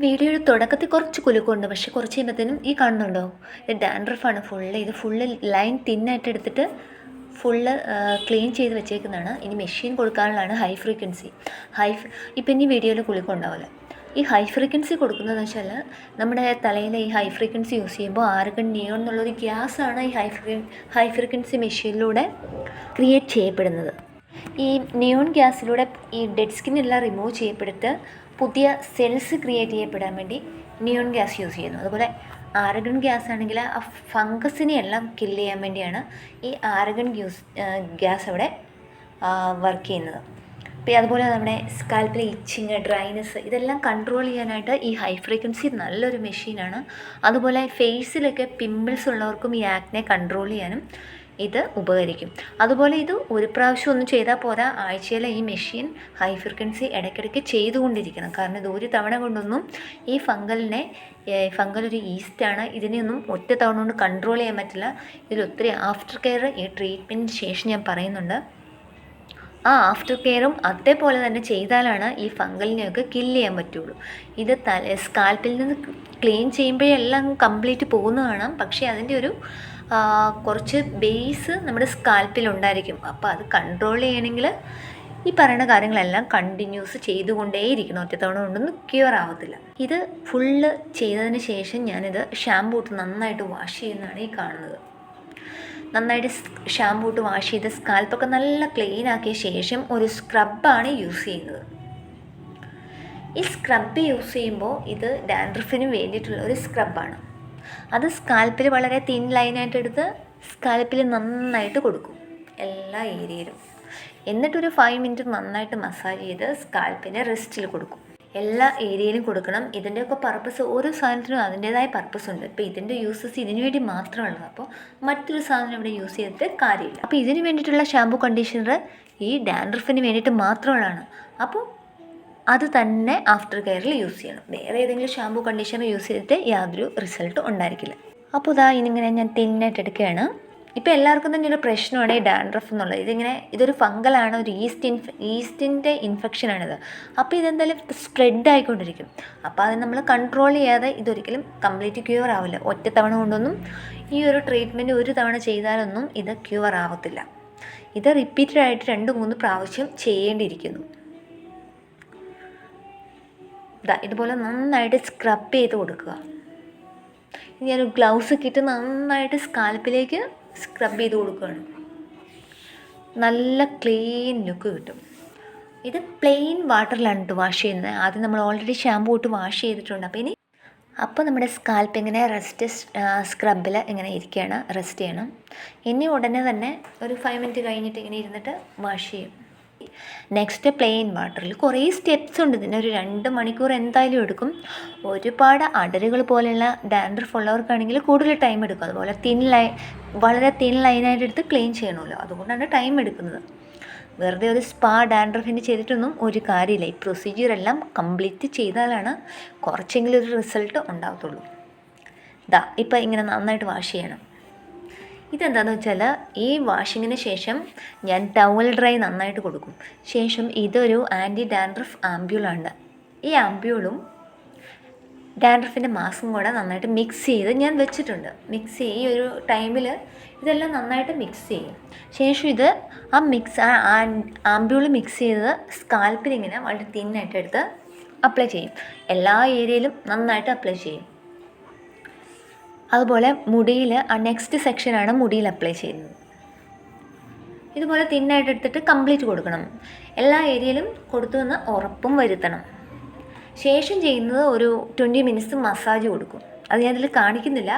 വീഡിയോയുടെ തുടക്കത്തിൽ കുറച്ച് കുലുക്കുണ്ട് പക്ഷെ കുറച്ച് കഴിയുമ്പോഴത്തേനും ഈ കാണുന്നുണ്ടോ? ഡാൻഡ്രഫാണ് ഫുള്ള് ഇത് ഫുള്ള് ലൈൻ തിന്നായിട്ട് എടുത്തിട്ട് ഫുള്ള് ക്ലീൻ ചെയ്ത് വെച്ചേക്കുന്നതാണ്. ഇനി മെഷീൻ കൊടുക്കാനുള്ളതാണ് ഹൈ ഫ്രീക്വൻസി ഹൈ ഇപ്പം ഇനി വീഡിയോയിൽ കുലുക്കുണ്ടാവില്ല ഈ ഹൈ ഫ്രീക്വൻസി കൊടുക്കുന്നതെന്ന് വെച്ചാൽ നമ്മുടെ തലയിൽ ഈ ഹൈ ഫ്രീക്വൻസി യൂസ് ചെയ്യുമ്പോൾ ആർഗൺ നിയോൺ എന്നുള്ളൊരു ഗ്യാസാണ് ഈ ഹൈ ഫ്രീ ഹൈ ഫ്രീക്വൻസി മെഷീനിലൂടെ ക്രിയേറ്റ് ചെയ്യപ്പെടുന്നത്. ഈ നിയോൺ ഗ്യാസിലൂടെ ഈ ഡെഡ് സ്കിന്നെല്ലാം റിമൂവ് ചെയ്യപ്പെട്ടിട്ട് പുതിയ സെൽസ് ക്രിയേറ്റ് ചെയ്യപ്പെടാൻ വേണ്ടി നിയോൺ ഗ്യാസ് യൂസ് ചെയ്യുന്നു. അതുപോലെ ആരഗൺ ഗ്യാസ് ആണെങ്കിൽ ആ ഫംഗസിനെ എല്ലാം കില്ല് ചെയ്യാൻ വേണ്ടിയാണ് ഈ ആരഗൺ ഗ്യൂസ് ഗ്യാസ് അവിടെ വർക്ക് ചെയ്യുന്നത്. അപ്പോൾ അതുപോലെ നമ്മുടെ സ്കാൽപ്പിലെ ഇച്ചിങ് ഡ്രൈനെസ് ഇതെല്ലാം കൺട്രോൾ ചെയ്യാനായിട്ട് ഈ ഹൈ ഫ്രീക്വൻസി നല്ലൊരു മെഷീനാണ് അതുപോലെ ഫേസിലൊക്കെ പിമ്പിൾസ് ഉള്ളവർക്കും ഈ ആക്നെ കൺട്രോൾ ചെയ്യാനും ഇത് ഉപകരിക്കും. അതുപോലെ ഇത് ഒരു പ്രാവശ്യം ഒന്നും ചെയ്താൽ പോരാ ആഴ്ചയിലെ ഈ മെഷീൻ ഹൈ ഫ്രീക്വൻസി ഇടയ്ക്കിടയ്ക്ക് ചെയ്തുകൊണ്ടിരിക്കണം. കാരണം ഇത് ഒരു തവണ കൊണ്ടൊന്നും ഈ ഫംഗലിനെ ഫംഗൽ ഒരു ഈസ്റ്റാണ് ഇതിനെയൊന്നും ഒറ്റ തവണ കൊണ്ട് കൺട്രോൾ ചെയ്യാൻ പറ്റില്ല. ഇതിലൊത്തിരി ആഫ്റ്റർ കെയർ ഈ ട്രീറ്റ്മെന്റിന് ശേഷം ഞാൻ പറയുന്നുണ്ട്. ആ ആഫ്റ്റർ കെയറും അതേപോലെ തന്നെ ചെയ്താലാണ് ഈ ഫംഗലിനെയൊക്കെ കില്ല് ചെയ്യാൻ പറ്റുള്ളൂ. ഇത് തല സ്കാൽപ്പിൽ നിന്ന് ക്ലീൻ ചെയ്യുമ്പോഴെല്ലാം കംപ്ലീറ്റ് പോകുന്ന കാണാം പക്ഷേ അതിന്റെ ഒരു കുറച്ച് ബേസ് നമ്മുടെ സ്കാൽപ്പിൽ ഉണ്ടായിരിക്കും. അപ്പോൾ അത് കൺട്രോൾ ചെയ്യണമെങ്കിൽ ഈ പറയുന്ന കാര്യങ്ങളെല്ലാം കണ്ടിന്യൂസ് ചെയ്തുകൊണ്ടേയിരിക്കണം. ഒറ്റത്തവണ കൊണ്ടൊന്നും ക്യൂർ ആവത്തില്ല. ഇത് ഫുള്ള് ചെയ്തതിന് ശേഷം ഞാനിത് ഷാമ്പൂ ഇട്ട് നന്നായിട്ട് വാഷ് ചെയ്യുന്നതാണ് ഈ കാണുന്നത്. നന്നായിട്ട് ഷാമ്പൂ ഇട്ട് വാഷ് ചെയ്ത് സ്കാൽപ്പൊക്കെ നല്ല ക്ലീൻ ആക്കിയ ശേഷം ഒരു സ്ക്രബാണ് യൂസ് ചെയ്യുന്നത്. ഈ സ്ക്രബ് യൂസ് ചെയ്യുമ്പോൾ ഇത് ഡാൻഡ്രഫിന് വേണ്ടിയിട്ടുള്ള ഒരു സ്ക്രബാണ് അത് സ്കാൽപ്പിൽ വളരെ തിൻ ലൈനായിട്ട് എടുത്ത് സ്കാൽപ്പിൽ നന്നായിട്ട് കൊടുക്കും. എല്ലാ ഏരിയയിലും. എന്നിട്ടൊരു ഫൈവ് മിനിറ്റ് നന്നായിട്ട് മസാജ് ചെയ്ത് സ്കാൽപ്പിനെ റെസ്റ്റിൽ കൊടുക്കും. എല്ലാ ഏരിയയിലും കൊടുക്കണം. ഇതിന്റെയൊക്കെ പർപ്പസ് ഓരോ സാധനത്തിനും അതിന്റേതായ പർപ്പസ് ഉണ്ട്. ഇപ്പോൾ ഇതിന്റെ യൂസസ് ഇതിനു വേണ്ടി മാത്രമുള്ളത് അപ്പോൾ മറ്റൊരു സാധനം ഇവിടെ യൂസ് ചെയ്തിട്ട് കാര്യമില്ല. അപ്പോൾ ഇതിന് വേണ്ടിയിട്ടുള്ള ഷാമ്പു കണ്ടീഷണർ ഈ ഡാൻഡ്രഫിന് വേണ്ടിയിട്ട് മാത്രമുള്ളതാണ്. അപ്പോൾ അത് തന്നെ ആഫ്റ്റർ കെയറിൽ യൂസ് ചെയ്യണം. വേറെ ഏതെങ്കിലും ഷാമ്പു കണ്ടീഷണർ യൂസ് ചെയ്തിട്ട് യാതൊരു റിസൾട്ടും ഉണ്ടായിരിക്കില്ല. അപ്പോൾ ഇതാ ഇനിങ്ങനെ ഞാൻ തിന്നായിട്ട് എടുക്കുകയാണ്. ഇപ്പോൾ എല്ലാവർക്കും തന്നെ ഒരു പ്രശ്നമാണ് ഈ ഡാൻഡ്രഫ് എന്നുള്ളത്. ഇതിങ്ങനെ ഇതൊരു ഫംഗലാണ് ഒരു ഈസ്റ്റ് ഇൻഫ ഈസ്റ്റിന്റെ ഇൻഫെക്ഷനാണിത് അപ്പോൾ ഇതെന്തായാലും സ്പ്രെഡ് ആയിക്കൊണ്ടിരിക്കും. അപ്പോൾ അത് നമ്മൾ കൺട്രോൾ ചെയ്യാതെ ഇതൊരിക്കലും കംപ്ലീറ്റ് ക്യൂർ ആവില്ല. ഒറ്റ തവണ കൊണ്ടൊന്നും ഈ ഒരു ട്രീറ്റ്മെന്റ് ഒരു തവണ ചെയ്താലൊന്നും ഇത് ക്യൂർ ആവത്തില്ല. ഇത് റിപ്പീറ്റഡ് ആയിട്ട് രണ്ട് മൂന്ന് പ്രാവശ്യം ചെയ്യേണ്ടിയിരിക്കുന്നു. ഇതുപോലെ നന്നായിട്ട് സ്ക്രബ് ചെയ്ത് കൊടുക്കുക. ഞാനൊരു ഗ്ലൗസ് ഒക്കെ ഇട്ട് നന്നായിട്ട് സ്കാൽപ്പിലേക്ക് സ്ക്രബ് ചെയ്ത് കൊടുക്കുകയാണ്. നല്ല ക്ലീൻ ലുക്ക് കിട്ടും. ഇത് പ്ലെയിൻ വാട്ടറിലാണ് കേട്ടോ വാഷ് ചെയ്യുന്നത്. ആദ്യം നമ്മൾ ഓൾറെഡി ഷാമ്പൂ ഇട്ട് വാഷ് ചെയ്തിട്ടുണ്ട്. അപ്പോൾ ഇനി അപ്പോൾ നമ്മുടെ സ്കാൽപ്പ് ഇങ്ങനെ റെസ്റ്റ് സ്ക്രബിൽ ഇങ്ങനെ ഇരിക്കുകയാണ്. റെസ്റ്റ് ചെയ്യണം. ഇനി ഉടനെ തന്നെ ഒരു ഫൈവ് മിനിറ്റ് കഴിഞ്ഞിട്ട് ഇങ്ങനെ ഇരുന്നിട്ട് വാഷ് ചെയ്യും. നെക്സ്റ്റ് പ്ലെയിൻ വാട്ടറിൽ കുറേ സ്റ്റെപ്സ് ഉണ്ട്. ഇതിന് ഒരു രണ്ട് മണിക്കൂർ എന്തായാലും എടുക്കും. ഒരുപാട് അടരുകൾ പോലെയുള്ള ഡാൻഡ്രഫ് ഉള്ളവർക്കാണെങ്കിൽ കൂടുതൽ ടൈം എടുക്കും. അതുപോലെ തിൻ ലൈൻ വളരെ തിൻ ലൈനായിട്ട് എടുത്ത് ക്ലീൻ ചെയ്യണമല്ലോ. അതുകൊണ്ടാണ് ടൈം എടുക്കുന്നത്. വെറുതെ ഒരു സ്പാ ഡാൻഡ്രഫിന് ചെയ്തിട്ടൊന്നും ഒരു കാര്യമില്ല. ഈ പ്രൊസീജിയർ എല്ലാം കംപ്ലീറ്റ് ചെയ്താലാണ് കുറച്ചെങ്കിലും ഒരു റിസൾട്ട് ഉണ്ടാകത്തുള്ളൂ ദാ ഇപ്പം ഇങ്ങനെ നന്നായിട്ട് വാഷ് ചെയ്യണം. ഇതെന്താണെന്ന് വെച്ചാൽ ഈ വാഷിങ്ങിന് ശേഷം ഞാൻ ടവൽ ഡ്രൈ നന്നായിട്ട് കൊടുക്കും. ശേഷം ഇതൊരു ആന്റി ഡാൻഡ്രഫ് ആംബ്യൂളാണ് ഈ ആംബ്യൂളും ഡാൻഡ്രഫിന്റെ മാസ്കും കൂടെ നന്നായിട്ട് മിക്സ് ചെയ്ത് ഞാൻ വെച്ചിട്ടുണ്ട്. മിക്സ് ചെയ്ത് ഈ ഒരു ടൈമിൽ ഇതെല്ലാം നന്നായിട്ട് മിക്സ് ചെയ്യും. ശേഷം ഇത് ആ മിക്സ് ആ ആംബ്യൂൾ മിക്സ് ചെയ്ത് സ്കാൽപ്പിൽ ഇങ്ങനെ വളരെ തിന്നായിട്ട് എടുത്ത് അപ്ലൈ ചെയ്യും. എല്ലാ ഏരിയയിലും നന്നായിട്ട് അപ്ലൈ ചെയ്യും. അതുപോലെ മുടിയിൽ ആ നെക്സ്റ്റ് സെക്ഷനാണ് മുടിയിൽ അപ്ലൈ ചെയ്യുന്നത്. ഇതുപോലെ തിന്നായിട്ട് എടുത്തിട്ട് കംപ്ലീറ്റ് കൊടുക്കണം. എല്ലാ ഏരിയയിലും കൊടുത്തു എന്ന് ഉറപ്പും വരുത്തണം. ശേഷം ചെയ്യുന്നത് ഒരു ട്വന്റി മിനിറ്റ്സ് മസാജ് കൊടുക്കും. അത് ഞാനിതിൽ കാണിക്കുന്നില്ല.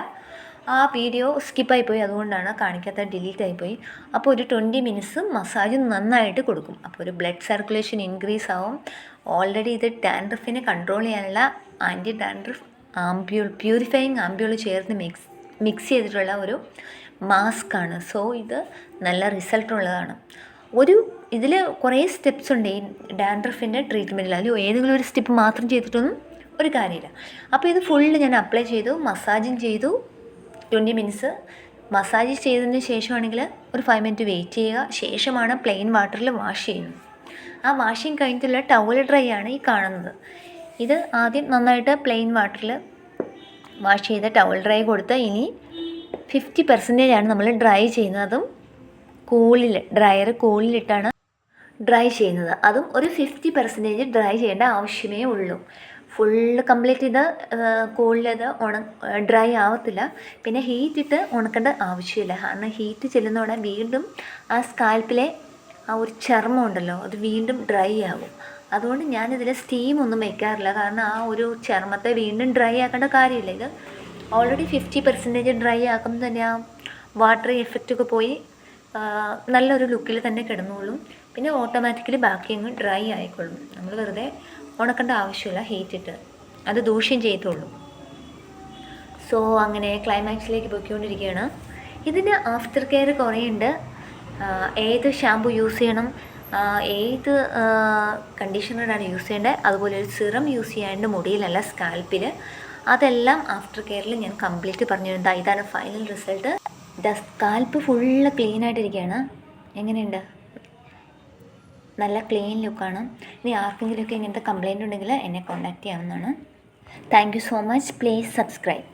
ആ വീഡിയോ സ്കിപ്പായി പോയി അതുകൊണ്ടാണ് കാണിക്കാത്ത ഡിലീറ്റ് ആയിപ്പോയി അപ്പോൾ ഒരു ട്വന്റി മിനിറ്റ്സ് മസാജ് നന്നായിട്ട് കൊടുക്കും. അപ്പോൾ ഒരു ബ്ലഡ് സർക്കുലേഷൻ ഇൻക്രീസ് ആവും. ഓൾറെഡി ഇത് ഡാൻഡ്രഫിനെ കൺട്രോൾ ചെയ്യാനുള്ള anti dandruff ampoule purifying ampoule ചേർന്ന് മിക്സ് മിക്സ് ചെയ്തിട്ടുള്ള ഒരു മാസ്ക് ആണ് സോ ഇത് നല്ല റിസൾട്ട് ഉള്ളതാണ് ഒരു ഇതിൽ കുറേ സ്റ്റെപ്സ് ഉണ്ട് ഈ ഡാൻഡ്രഫിന്റെ ട്രീറ്റ്മെന്റിൽ അതിൽ ഏതെങ്കിലും ഒരു സ്റ്റെപ്പ് മാത്രം ചെയ്തിട്ടൊന്നും ഒരു കാര്യമില്ല. അപ്പോൾ ഇത് ഫുള്ള് ഞാൻ അപ്ലൈ ചെയ്തു മസാജും ചെയ്തു. ട്വന്റി മിനിറ്റ്സ് മസാജ് ചെയ്തതിന് ശേഷമാണെങ്കിൽ ഒരു ഫൈവ് മിനിറ്റ് വെയിറ്റ് ചെയ്യുക. ശേഷമാണ് പ്ലെയിൻ വാട്ടറിൽ വാഷ് ചെയ്യുന്നത്. ആ വാഷിങ് കഴിഞ്ഞിട്ടുള്ള ടവൽ ഡ്രൈ ആണ് ഈ കാണുന്നത്. ഇത് ആദ്യം നന്നായിട്ട് പ്ലെയിൻ വാട്ടറിൽ വാഷ് ചെയ്ത ടവൽ ഡ്രൈ കൊടുത്ത് ഇനി ഫിഫ്റ്റി പെർസെന്റേജ് ആണ് നമ്മൾ ഡ്രൈ ചെയ്യുന്നതും. കൂളിൽ ഡ്രയർ കൂളിലിട്ടാണ് ഡ്രൈ ചെയ്യുന്നത്. അതും ഒരു ഫിഫ്റ്റി പെർസെന്റേജ് ഡ്രൈ ചെയ്യേണ്ട ആവശ്യമേ ഉള്ളൂ. ഫുള്ള് കംപ്ലീറ്റ് ഇത് കൂളിലത് ഉണ ഡ്രൈ ആവത്തില്ല. പിന്നെ ഹീറ്റ് ഇട്ട് ഉണക്കേണ്ട ആവശ്യമില്ല. കാരണം ഹീറ്റ് ചെല്ലുന്നതോടെ വീണ്ടും ആ സ്കാൽപ്പിലെ ആ ഒരു ചർമ്മം ഉണ്ടല്ലോ അത് വീണ്ടും ഡ്രൈ ആകും അതുകൊണ്ട് ഞാനിതിൽ സ്റ്റീം ഒന്നും വെക്കാറില്ല. കാരണം ആ ഒരു ചർമ്മത്തെ വീണ്ടും ഡ്രൈ ആക്കേണ്ട കാര്യമില്ല. ഇത് ഓൾറെഡി ഫിഫ്റ്റി പെർസെന്റേജ് ഡ്രൈ ആക്കുമ്പോൾ തന്നെ ആ വാട്ടർ എഫക്റ്റൊക്കെ പോയി നല്ലൊരു ലുക്കിൽ തന്നെ കിടന്നോളും. പിന്നെ ഓട്ടോമാറ്റിക്കലി ബാക്കി അങ്ങ് ഡ്രൈ ആയിക്കൊള്ളും നമ്മൾ വെറുതെ ഉണക്കേണ്ട ആവശ്യമില്ല ഹീറ്റ് ഇട്ട്. അത് ദൂഷ്യം ചെയ്തോളും. സോ അങ്ങനെ ക്ലൈമാക്സിലേക്ക് പോയിക്കൊണ്ടിരിക്കുകയാണ്. ഇതിന് ആഫ്റ്റർ കെയർ കുറേ ഉണ്ട് ഏത് ഷാമ്പു യൂസ് ചെയ്യണം? ഏത് കണ്ടീഷണറാണ് യൂസ് ചെയ്യേണ്ടത്? അതുപോലെ ഒരു സിറം യൂസ് ചെയ്യാണ്ട് മുടിയിലല്ല സ്കാൽപ്പിൽ അതെല്ലാം ആഫ്റ്റർ കെയറിൽ ഞാൻ കംപ്ലീറ്റ് പറഞ്ഞു തരുന്നത് ഇതാണ് final result the scalp full clean ആയിട്ടിരിക്കുകയാണ്. എങ്ങനെയുണ്ട്? നല്ല ക്ലീൻ ലുക്കാണ് ഇനി ആർക്കെങ്കിലുമൊക്കെ ഇങ്ങനത്തെ കംപ്ലയിന്റ് ഉണ്ടെങ്കിൽ എന്നെ കോൺടാക്റ്റ് ചെയ്യാവുന്നതാണ്. Thank you so much please subscribe